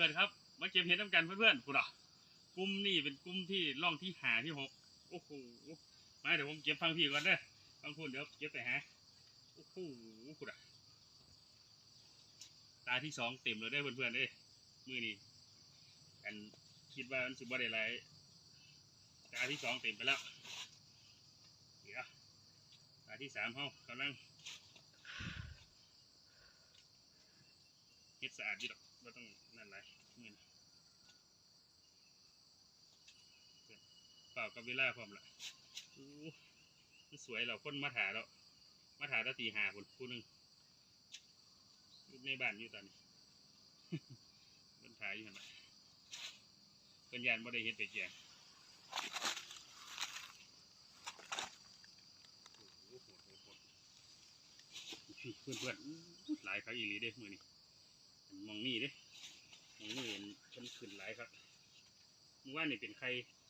พื่อนๆครับมาเก็บเห็ดน้ำกันเพื่อนๆพูดอะกลุ่มนี่เป็นกลุ่มที่ร่องที่หาที่หกโอ้โหมาเดี๋ยวผมเก็บฟังพี่ก่อนเด้อฟังพูดเดี๋ยวเก็บไปหาโอ้โหพูดอะตาที่สองเต็มเลยได้เพื่อนๆเอ้มือนี่กันคิดว่ามันสิบ่ได้ไรตาที่สองเต็มไปแล้วเดี๋ยวตาที่สามเขากำลัง เฮ็ดสะอาดดีดอกไม่ต้องนั่นไรมือนี่เปล่ากับเวลาพร้อมละอู้มันสวยเราคนมาถ่าแล้วมาถ่าตะตีหาคนผู้หนึ่งอยู่ในบ้านอยู่ตอนนี้มันถ่ายอยู่หันละเป็นยานบ่ได้เฮ็ดไปแจงเพื่อนเพื่อนๆหลายครั้งอีหลีเด้มือนี่ มองนี่เด้มองนี่เห็นมันขึ้นหลายครับมื่อวานนี่เป็นใคร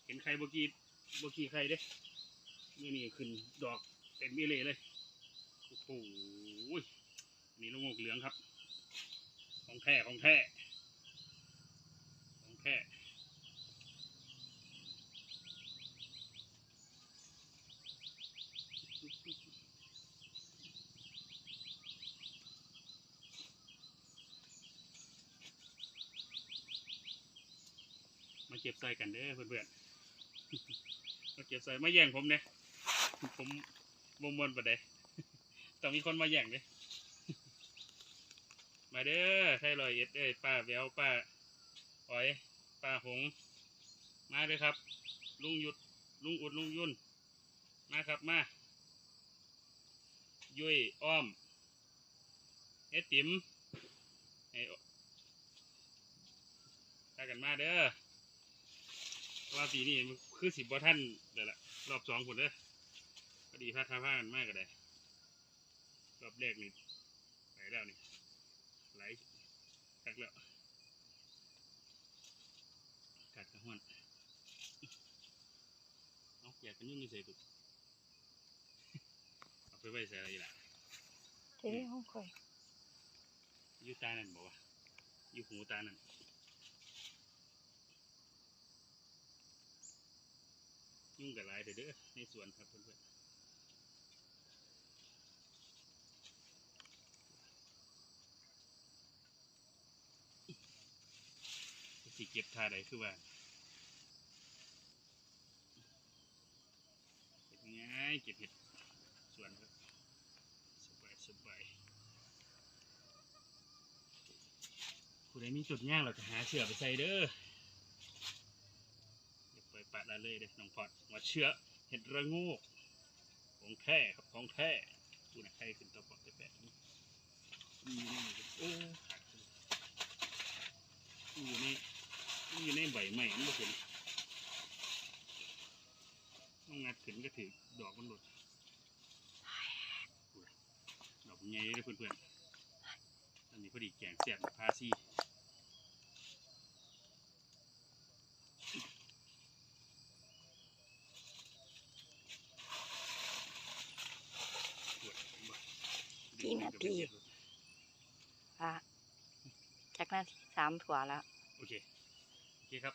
เห็นใครบกีบกีใครเด้มือนี่ขึ้นดอกเต็มอีเลยเลยโอ้โหนี่ลูกงกเหลืองครับ ของแท้ของแท้ของแท้มา เก็บใส่กันเด้อเพื่อนๆมาเก็บใส่มาแย่งผมเนี่ยผมบมวนประเดต้องมีคนมาแย่งเด้มาเด้อไทยลอยเอ็ดเอ้ยป้าแววป้าอ้อยป้าหง มาเด้อครับ ลุงหยุดลุงอุดลุงยุ่น มาครับมา ยุ้ยอ้อม เอ็ดติ๋มไอ้ตากันมาเด้อ ว่าปีนี้มันคือสิบบ่ท่านเดี๋ยวละรอบสองคนเด้อพอดีพาทาพากันมากก็ได้รอบแรกนี่ไปแล้วนี่ไหลกักแล้วกัดกระห้วนเอาอยากกันยุ่งนี่ใส่ตุกเอาไปไว้ใส่อะไรล่ะเดี๋ยวห้องคอยอยูตานั่นบอกว่าอยูหูตานั่น ยุ่งกับหลายเด้อในสวนครับเพื่อนๆสิเก็บท่าใดคือว่าเก็บง่ายเก็บเห็ดสวนครับสบายสบายผู้ใดมีจุดย่างเราจะหาเชือกไปใส่เด้ออย่าปล่อยปละละเลยเด้น้องพอดว่าเชือเห็ดระงูของแท้ครับของแท้ดูนะใครขึ้นตัวปอดไปแปะนี่นี่โอ้ขาดเลยอยู่ในอยู่ในใบไม้มันบ่เห็นต้องงัดขึ้นก็ถือดอกมันหลุดดูนะดอกมันใหญ่เลยเพื่อนๆอันนี้พอดีแกงเสียบพาซีปวดบ่ กี่นาทีอะจากนั้นสามถั่วแล้ว โอเค โอเคครับ